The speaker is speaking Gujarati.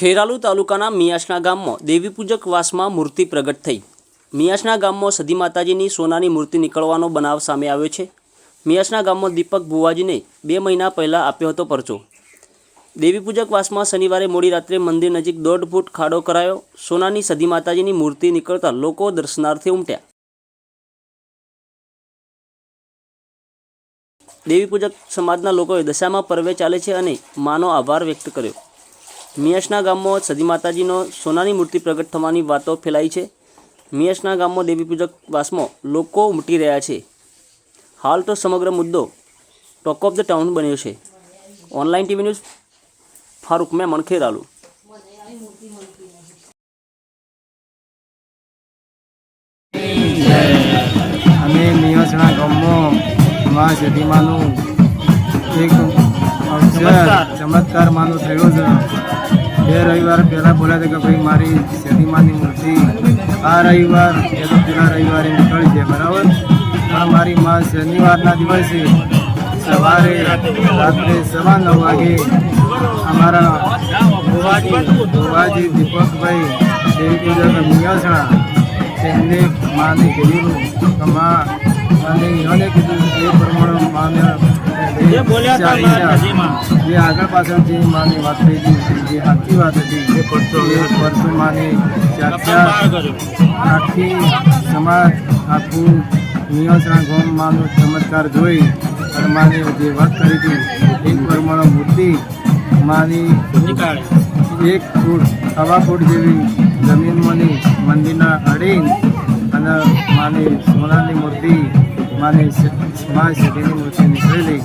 ખેરાલુ તાલુકાના મિયાસના ગામમાં દેવીપૂજક વાસમાં મૂર્તિ પ્રગટ થઈ. મિયાસના ગામમાં સદી માતાજીની સોનાની મૂર્તિ નીકળવાનો બનાવ સામે આવ્યો છે. મિયાસના ગામમાં દીપક ભુવાજીને બે મહિના પહેલાં આપ્યો હતો પરચો. દેવીપૂજક વાસમાં શનિવારે મોડી રાત્રે મંદિર નજીક દોઢ ફૂટ ખાડો કરાયો. સોનાની સદી માતાજીની મૂર્તિ નીકળતા લોકો દર્શનાર્થે ઉમટ્યા. દેવીપૂજક સમાજના લોકોએ દશામાં પર્વે ચાલે છે અને માનો આભાર વ્યક્ત કર્યો. મિયાસના ગામમાં સદી માતાજીનો સોનાની મૂર્તિ પ્રગટ થવાની વાતો ફેલાઈ છે. મિયાસના ગામમાં દેવીપૂજક વાસમાં લોકો ઉમટી રહ્યા છે. હાલ તો સમગ્ર મુદ્દો ટોક ઓફ ધ ટાઉન બન્યો છે. ઓનલાઈન ટીવી ન્યૂઝ, ફારૂક મેં મણખેરાલુ અમે મિયાસના ગામમાં મા સદીમાનું એક ચમત્કાર માનો થયો છે. બે રવિવાર પહેલાં બોલ્યા કે ભાઈ મારી શનિમાની મૂર્તિ આ રવિવાર એ તો પેલા રવિવારે નીકળી છે, બરાબર? પણ મારી મા શનિવારના દિવસે સવારે રાત્રે સવા નવ વાગે અમારા ગોવાજી દીપકભાઈ દેવી પૂજા મિયાસણા તેમને માને કીધું કે માં અને એને કીધું માને જે બોલ્યા જે આગળ પાછળ જે માની વાત થઈ હતી જે સાચી વાત હતી એ પરસો પરસો માની આખી સમાજ આખું નિયંત્રણ ગોમ માનો ચમત્કાર જોઈ અને માની જે વાત કરી હતી એક પરમાણુ મૂર્તિ માની એક ફૂટ સવા ફૂટ જેવી જમીનમાંની મંદિરના અડીન અને માની સોનાની મૂર્તિ માની મા સિદ્ધિની મૂર્તિ નીકળેલી